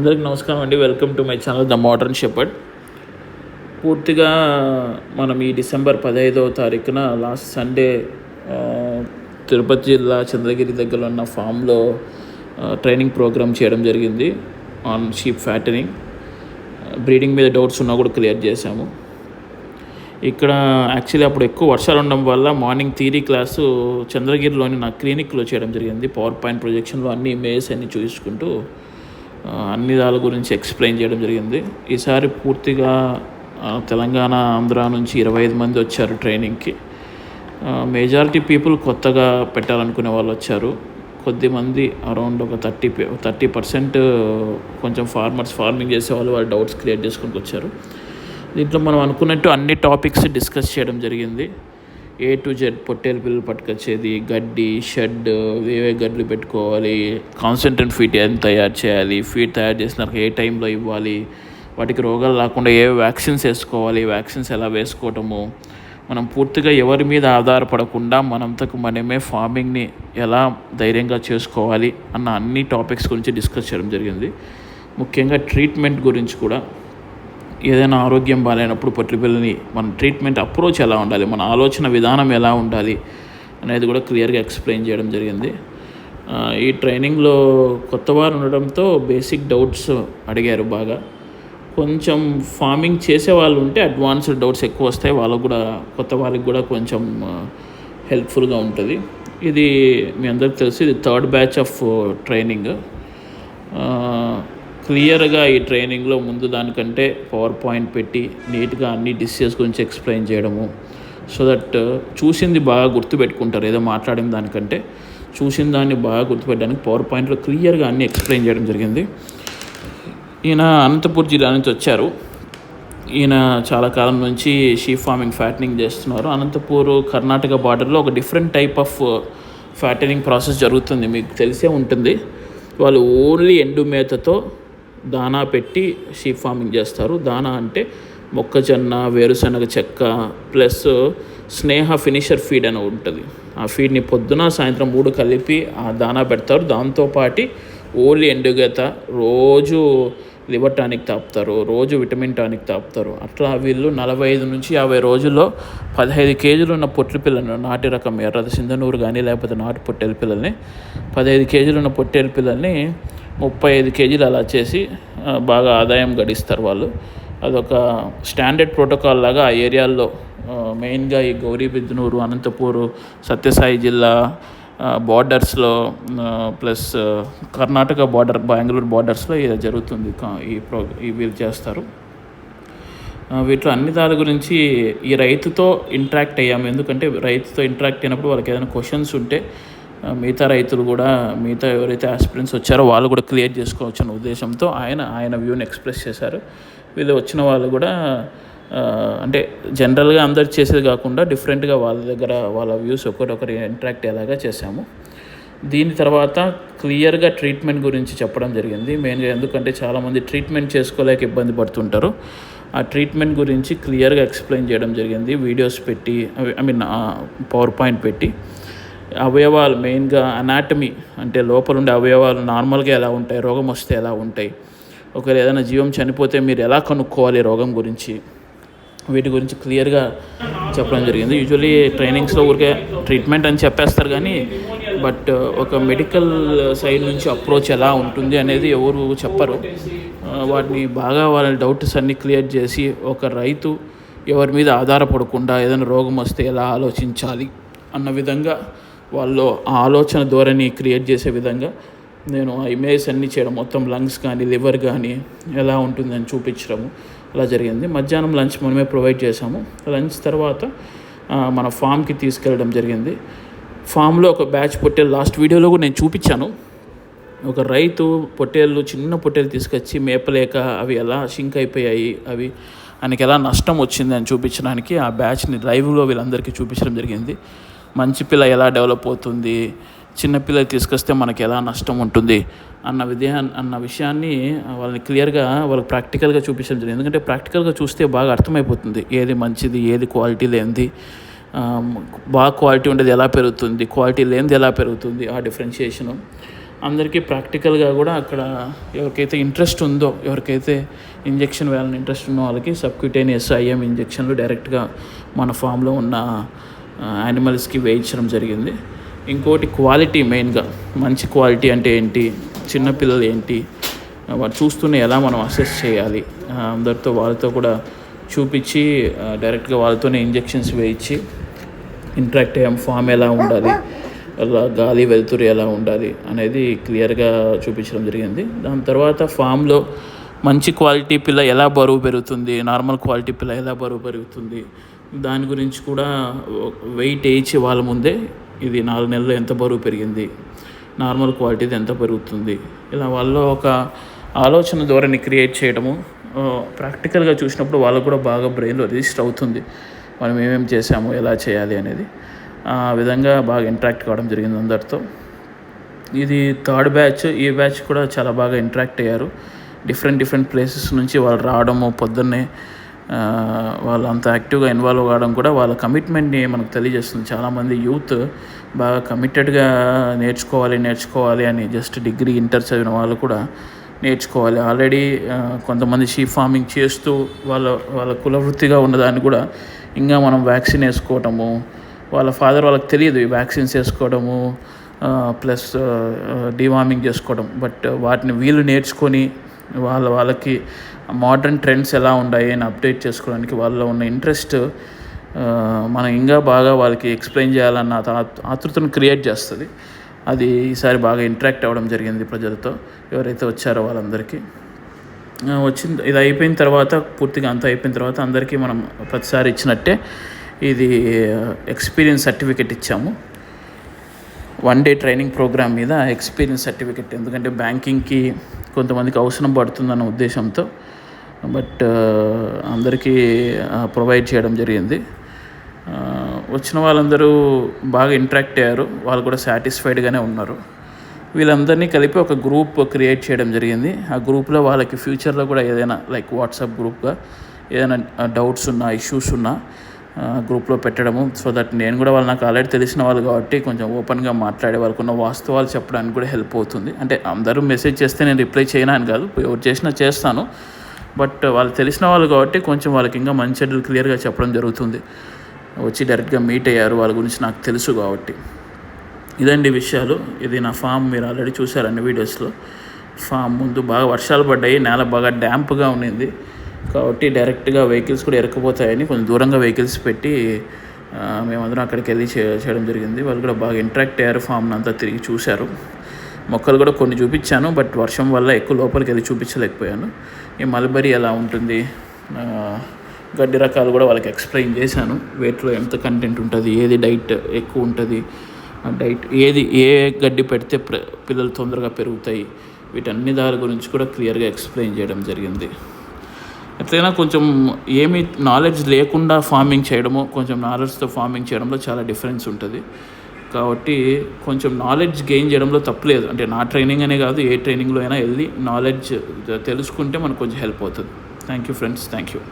అందరికి నమస్కారం అండి. Welcome to my channel the modern shepherd పూర్తిగా మనం ఈ డిసెంబర్ పదహైదవ తారీఖున లాస్ట్ సండే తిరుపతి జిల్లా చంద్రగిరి దగ్గర ఉన్న ఫామ్లో ట్రైనింగ్ ప్రోగ్రామ్ చేయడం జరిగింది. ఆన్ షీప్ ఫ్యాటనింగ్ బ్రీడింగ్ మీద డౌట్స్ ఉన్నా కూడా క్లియర్ చేశాము. ఇక్కడ యాక్చువల్లీ అప్పుడు ఎక్కువ వర్షాలు ఉండడం వల్ల మార్నింగ్ థియరీ క్లాసు చంద్రగిరిలోని నా క్లినిక్లో చేయడం జరిగింది. పవర్ పాయింట్ ప్రొజెక్షన్లో అన్ని ఇమేజెస్ అన్ని చూసుకుంటూ అన్ని దాని గురించి ఎక్స్ప్లెయిన్ చేయడం జరిగింది. ఈసారి పూర్తిగా తెలంగాణ ఆంధ్ర నుంచి ఇరవై ఐదు మంది వచ్చారు ట్రైనింగ్కి. మెజారిటీ పీపుల్ కొత్తగా పెట్టాలనుకునే వాళ్ళు వచ్చారు. కొద్దిమంది అరౌండ్ ఒక థర్టీ థర్టీ పర్సెంట్ కొంచెం ఫార్మర్స్ ఫార్మింగ్ చేసే వాళ్ళు వాళ్ళ డౌట్స్ క్రియేట్ చేసుకుని వచ్చారు. దీంట్లో మనం అనుకున్నట్టు అన్ని టాపిక్స్ డిస్కస్ చేయడం జరిగింది. ఏ టు జెడ్ పొట్టేలు పిల్లలు పట్టుకొచ్చేది గడ్డి షెడ్ ఏవే గడ్లు పెట్టుకోవాలి కాన్సన్ట్రేట్ ఫీడ్ ఎంత తయారు చేయాలి ఫీడ్ తయారు చేసినాక ఏ టైంలో ఇవ్వాలి వాటికి రోగాలు రాకుండా ఏ వ్యాక్సిన్స్ వేసుకోవాలి వ్యాక్సిన్స్ ఎలా వేసుకోవటము మనం పూర్తిగా ఎవరి మీద ఆధారపడకుండా మనంతకు మనమే ఫార్మింగ్ని ఎలా ధైర్యంగా చేసుకోవాలి అన్న అన్ని టాపిక్స్ గురించి డిస్కస్ చేయడం జరిగింది. ముఖ్యంగా ట్రీట్మెంట్ గురించి కూడా ఏదైనా ఆరోగ్యం బాగాలేనప్పుడు పొట్లి పిల్లని మన ట్రీట్మెంట్ అప్రోచ్ ఎలా ఉండాలి? మన ఆలోచన విధానం ఎలా ఉండాలి? అనేది కూడా క్లియర్గా ఎక్స్ప్లెయిన్ చేయడం జరిగింది. ఈ ట్రైనింగ్లో కొత్త వారు ఉండడంతో బేసిక్ డౌట్స్ అడిగారు బాగా. కొంచెం ఫార్మింగ్ చేసే వాళ్ళు ఉంటే అడ్వాన్స్డ్ డౌట్స్ ఎక్కువ వస్తాయి. వాళ్ళకు కూడా కొత్త వాళ్ళకి కూడా కొంచెం హెల్ప్ఫుల్గా ఉంటుంది. ఇది మీ అందరికి తెలిసి. ఇది థర్డ్ బ్యాచ్ ఆఫ్ ట్రైనింగ్. క్లియర్గా ఈ ట్రైనింగ్లో ముందు దానికంటే పవర్ పాయింట్ పెట్టి నీట్గా అన్ని డిసీజెస్ గురించి ఎక్స్ప్లెయిన్ చేయడము. సో దట్ uh, చూసింది బాగా గుర్తుపెట్టుకుంటారు. ఏదో మాట్లాడిన దానికంటే చూసిన దాన్ని బాగా గుర్తుపెట్టడానికి పవర్ పాయింట్లో క్లియర్గా అన్ని ఎక్స్ప్లెయిన్ చేయడం జరిగింది. ఈయన అనంతపూర్ జిల్లా నుంచి వచ్చారు. ఈయన చాలా కాలం నుంచి షీ ఫార్మింగ్ ఫ్యాటనింగ్ చేస్తున్నారు. అనంతపూర్ కర్ణాటక బార్డర్లో ఒక different type of uh, fattening process జరుగుతుంది. మీకు తెలిసే ఉంటుంది. వాళ్ళు ఓన్లీ ఎండు మేతతో దానా పెట్టి షీప్ ఫార్మింగ్ చేస్తారు. దానా అంటే మొక్కజొన్న వేరుశనగ చెక్క ప్లస్ స్నేహ ఫినిషర్ ఫీడ్ అని ఉంటుంది. ఆ ఫీడ్ని పొద్దున సాయంత్రం మూడు కలిపి ఆ దానా పెడతారు. దాంతోపాటి ఓన్లీ ఎండుగత రోజు లివర్ టానిక్ తాపుతారు రోజు విటమిన్ టానిక్ తాపుతారు. అట్లా వీళ్ళు నలభై ఐదు నుంచి యాభై రోజుల్లో పదహైదు కేజీలు ఉన్న పొట్ల పిల్లలను నాటి రకం ఎర్రది సింధనూరు కానీ లేకపోతే నాటు పొట్టేల పిల్లల్ని పదహైదు కేజీలు ఉన్న పొట్టేల పిల్లల్ని ముప్పై ఐదు కేజీలు అలా చేసి బాగా ఆదాయం గడిస్తారు వాళ్ళు. అదొక స్టాండర్డ్ ప్రోటోకాల్ లాగా ఆ ఏరియాల్లో మెయిన్గా ఈ గౌరీబిద్నూరు అనంతపూరు సత్యసాయి జిల్లా బార్డర్స్లో ప్లస్ కర్ణాటక బార్డర్ బెంగళూరు బార్డర్స్లో ఇది జరుగుతుంది కా- ఈ ప్రో ఈ వీళ్ళు చేస్తారు. వీటిలో అన్ని దాని గురించి ఈ రైతుతో ఇంట్రాక్ట్ అయ్యాము. ఎందుకంటే రైతుతో ఇంట్రాక్ట్ అయినప్పుడు వాళ్ళకి ఏదైనా క్వశ్చన్స్ ఉంటే మిగతా రైతులు కూడా మిగతా ఎవరైతే ఆస్పిరెంట్స్ వచ్చారో వాళ్ళు కూడా క్లియర్ చేసుకోవచ్చు అన్న ఉద్దేశంతో ఆయన ఆయన వ్యూని ఎక్స్ప్రెస్ చేశారు. వీళ్ళు వచ్చిన వాళ్ళు కూడా అంటే జనరల్గా అందరు చేసేది కాకుండా డిఫరెంట్గా వాళ్ళ దగ్గర వాళ్ళ వ్యూస్ ఒకరొకరు ఇంటరాక్ట్ అయ్యేలాగా చేశాము. దీని తర్వాత క్లియర్గా ట్రీట్మెంట్ గురించి చెప్పడం జరిగింది. మెయిన్గా ఎందుకంటే చాలామంది ట్రీట్మెంట్ చేసుకోలేక ఇబ్బంది పడుతుంటారు. ఆ ట్రీట్మెంట్ గురించి క్లియర్గా ఎక్స్ప్లెయిన్ చేయడం జరిగింది. వీడియోస్ పెట్టి ఐ మీన్ పవర్ పాయింట్ పెట్టి. అవయవాలు మెయిన్గా అనాటమీ అంటే లోపల ఉండే అవయవాలు నార్మల్గా ఎలా ఉంటాయి రోగం వస్తే ఎలా ఉంటాయి ఒకవేళ ఏదైనా జీవం చనిపోతే మీరు ఎలా కనుక్కోవాలి రోగం గురించి? వీటి గురించి క్లియర్గా చెప్పడం జరిగింది. యూజువలీ ట్రైనింగ్స్లో ఊరికే ట్రీట్మెంట్ అని చెప్పేస్తారు కానీ బట్ ఒక మెడికల్ సైడ్ నుంచి అప్రోచ్ ఎలా ఉంటుంది అనేది ఎవరు చెప్పరు. వాటిని బాగా వాళ్ళ డౌట్స్ అన్ని క్లియర్ చేసి ఒక రైతు ఎవరి మీద ఆధారపడకుండా ఏదైనా రోగం వస్తే ఎలా ఆలోచించాలి అన్న విధంగా వాళ్ళు ఆ ఆలోచన ధోరణి క్రియేట్ చేసే విధంగా నేను ఆ ఇమేజ్ అన్ని చేయడం మొత్తం లంగ్స్ కానీ లివర్ కానీ ఎలా ఉంటుందని చూపించడము అలా జరిగింది. మధ్యాహ్నం లంచ్ మనమే ప్రొవైడ్ చేసాము లంచ్ తర్వాత మన ఫామ్కి తీసుకెళ్ళడం జరిగింది. ఫామ్లో ఒక బ్యాచ్ పొట్టేలు లాస్ట్ వీడియోలో కూడా నేను చూపించాను. ఒక రైతు పొట్టేళ్ళు చిన్న పొట్టేలు తీసుకొచ్చి మేపలేక అవి ఎలా షింక్ అయిపోయాయి అవి ఆయనకి ఎలా నష్టం వచ్చింది అని చూపించడానికి ఆ బ్యాచ్ని లైవ్లో వీళ్ళందరికీ చూపించడం జరిగింది. మంచి పిల్ల ఎలా డెవలప్ అవుతుంది? చిన్నపిల్ల తీసుకొస్తే మనకి ఎలా నష్టం ఉంటుంది? అన్న విధా అన్న విషయాన్ని వాళ్ళని క్లియర్గా వాళ్ళకి ప్రాక్టికల్గా చూపించడం జరిగింది. ఎందుకంటే ప్రాక్టికల్గా చూస్తే బాగా అర్థమైపోతుంది. ఏది మంచిది ఏది క్వాలిటీ లేనిది. బాగా క్వాలిటీ ఉండేది ఎలా పెరుగుతుంది? క్వాలిటీ లేనిది ఎలా పెరుగుతుంది? ఆ డిఫరెన్షియేషను. అందరికీ ప్రాక్టికల్గా కూడా అక్కడ ఎవరికైతే ఇంట్రెస్ట్ ఉందో ఎవరికైతే ఇంజెక్షన్ వేయాలని ఇంట్రెస్ట్ ఉన్న వాళ్ళకి సబ్క్యూటేనియస్ ఐఎం ఇంజెక్షన్లు డైరెక్ట్గా మన ఫామ్లో ఉన్న యానిమల్స్కి వేయించడం జరిగింది. ఇంకోటి క్వాలిటీ మెయిన్గా మంచి క్వాలిటీ అంటే ఏంటి చిన్నపిల్లలు ఏంటి వారు చూస్తూనే ఎలా మనం అసెస్ చేయాలి. అందరితో వాళ్ళతో కూడా చూపించి డైరెక్ట్గా వాళ్ళతోనే ఇంజెక్షన్స్ వేయించి ఇంట్రాక్ట్ అయ్యాం. ఫామ్ ఎలా ఉండాలి అలా గాలి వెలుతురు ఎలా ఉండాలి అనేది క్లియర్గా చూపించడం జరిగింది. దాని తర్వాత ఫామ్లో మంచి క్వాలిటీ పిల్ల ఎలా బరువు పెరుగుతుంది నార్మల్ క్వాలిటీ పిల్ల ఎలా బరువు పెరుగుతుంది దాని గురించి కూడా వెయిట్ వేయించి వాళ్ళ ముందే ఇది నాలుగు నెలలు ఎంత బరువు పెరిగింది నార్మల్ క్వాలిటీది ఎంత పెరుగుతుంది. ఇలా వాళ్ళలో ఒక ఆలోచన ధోరణి క్రియేట్ చేయడము ప్రాక్టికల్గా చూసినప్పుడు వాళ్ళకు కూడా బాగా బ్రెయిన్లో రిజిస్టర్ అవుతుంది. మనం ఏమేమి చేసాము ఎలా చేయాలి అనేది. ఆ విధంగా బాగా ఇంట్రాక్ట్ కావడం జరిగింది అందరితో. ఇది థర్డ్ బ్యాచ్ ఈ బ్యాచ్ కూడా చాలా బాగా ఇంటరాక్ట్ అయ్యారు. డిఫరెంట్ డిఫరెంట్ ప్లేసెస్ నుంచి వాళ్ళు రావడము పొద్దున్నే వాళ్ళు అంత యాక్టివ్గా ఇన్వాల్వ్ కావడం కూడా వాళ్ళ కమిట్మెంట్ని మనకు తెలియజేస్తుంది. చాలామంది యూత్ బాగా కమిటెడ్గా నేర్చుకోవాలి నేర్చుకోవాలి అని జస్ట్ డిగ్రీ ఇంటర్ చదివిన వాళ్ళు కూడా నేర్చుకోవాలి. ఆల్రెడీ కొంతమంది షీప్ ఫార్మింగ్ చేస్తూ వాళ్ళ వాళ్ళ కులవృత్తిగా ఉన్నదాన్ని కూడా ఇంకా మనం వ్యాక్సిన్ వేసుకోవటము వాళ్ళ ఫాదర్ వాళ్ళకి తెలియదు ఈ వ్యాక్సిన్స్ వేసుకోవడము ప్లస్ డివార్మింగ్ చేసుకోవడం బట్ వాటిని వీళ్ళు నేర్చుకొని వాళ్ళ వాళ్ళకి మోడర్న్ ట్రెండ్స్ ఎలా ఉన్నాయి అని అప్డేట్ చేసుకోవడానికి వాళ్ళలో ఉన్న ఇంట్రెస్ట్ మనం ఇంకా బాగా వాళ్ళకి ఎక్స్ప్లెయిన్ చేయాలన్న ఆతృతను క్రియేట్ చేస్తుంది. అది ఈసారి బాగా ఇంటరాక్ట్ అవ్వడం జరిగింది ప్రజలతో. ఎవరైతే వచ్చారో వాళ్ళందరికీ. వచ్చిన ఇది అయిపోయిన తర్వాత పూర్తిగా అంతా అయిపోయిన తర్వాత అందరికీ మనం ప్రతిసారి ఇచ్చినట్టే ఇది ఎక్స్పీరియన్స్ సర్టిఫికెట్ ఇచ్చాము. వన్ డే ట్రైనింగ్ ప్రోగ్రామ్ మీద ఎక్స్పీరియన్స్ సర్టిఫికెట్ ఎందుకంటే బ్యాంకింగ్కి కొంతమందికి అవసరం పడుతుందన్న ఉద్దేశంతో బట్ అందరికీ ప్రొవైడ్ చేయడం జరిగింది. వచ్చిన వాళ్ళందరూ బాగా ఇంటరాక్ట్ అయ్యారు. వాళ్ళు కూడా సాటిస్ఫైడ్గానే ఉన్నారు. వీళ్ళందరినీ కలిపి ఒక గ్రూప్ క్రియేట్ చేయడం జరిగింది. ఆ గ్రూప్లో వాళ్ళకి ఫ్యూచర్లో కూడా ఏదైనా లైక్ వాట్సాప్ గ్రూప్గా ఏదైనా డౌట్స్ ఉన్నా ఇష్యూస్ ఉన్నా గ్రూప్లో పెట్టడము. సో దట్ నేను కూడా వాళ్ళు నాకు ఆల్రెడీ తెలిసిన వాళ్ళు కాబట్టి కొంచెం ఓపెన్గా మాట్లాడే వాళ్ళకు ఉన్న వాస్తవాలు చెప్పడానికి కూడా హెల్ప్ అవుతుంది. అంటే అందరూ మెసేజ్ చేస్తే నేను రిప్లై చేయను అని కాదు ఎవరు చేసినా చేస్తాను. బట్ వాళ్ళు తెలిసిన వాళ్ళు కాబట్టి కొంచెం వాళ్ళకి ఇంకా మంచి చెడ్డలు క్లియర్గా చెప్పడం జరుగుతుంది. వచ్చి డైరెక్ట్గా మీట్ అయ్యారు వాళ్ళ గురించి నాకు తెలుసు కాబట్టి. ఇదండి విషయాలు. ఇది నా ఫామ్ మీరు ఆల్రెడీ చూసారండి వీడియోస్లో. ఫామ్ ముందు బాగా వర్షాలు పడ్డాయి నేల బాగా డ్యాంప్గా ఉండింది. కాబట్టి డైరెక్ట్గా వెహికల్స్ కూడా ఎరకపోతాయని కొంచెం దూరంగా వెహికల్స్ పెట్టి మేమందరం అక్కడికి వెళ్ళి చే- చేయడం జరిగింది. వాళ్ళు కూడా బాగా ఇంట్రాక్ట్ అయ్యారు ఫామ్ని అంతా తిరిగి చూశారు. మొక్కలు కూడా కొన్ని చూపించాను బట్ వర్షం వల్ల ఎక్కువ లోపలికి వెళ్ళి చూపించలేకపోయాను. ఈ మల్బరీ ఎలా ఉంటుంది? గడ్డి రకాలు కూడా వాళ్ళకి ఎక్స్ప్లెయిన్ చేశాను. వేట్లో ఎంత కంటెంట్ ఉంటుంది? ఏది డైట్ ఎక్కువ ఉంటుంది? డైట్ ఏది ఏ గడ్డి పెడితే ప్ర- పిల్లలు తొందరగా పెరుగుతాయి? వీటన్ని దాని గురించి కూడా క్లియర్గా ఎక్స్ప్లెయిన్ చేయడం జరిగింది. ఎట్లయినా కొంచెం ఏమి నాలెడ్జ్ లేకుండా ఫార్మింగ్ చేయడము కొంచెం నాలెడ్జ్తో ఫార్మింగ్ చేయడంలో చాలా డిఫరెన్స్ ఉంటుంది. కాబట్టి కొంచెం నాలెడ్జ్ గెయిన్ చేయడంలో తప్పులేదు అంటే నా ట్రైనింగ్ అనే కాదు ఏ ట్రైనింగ్లో అయినా వెళ్ళి నాలెడ్జ్ తెలుసుకుంటే మనకు కొంచెం హెల్ప్ అవుతుంది. Thank you friends thank you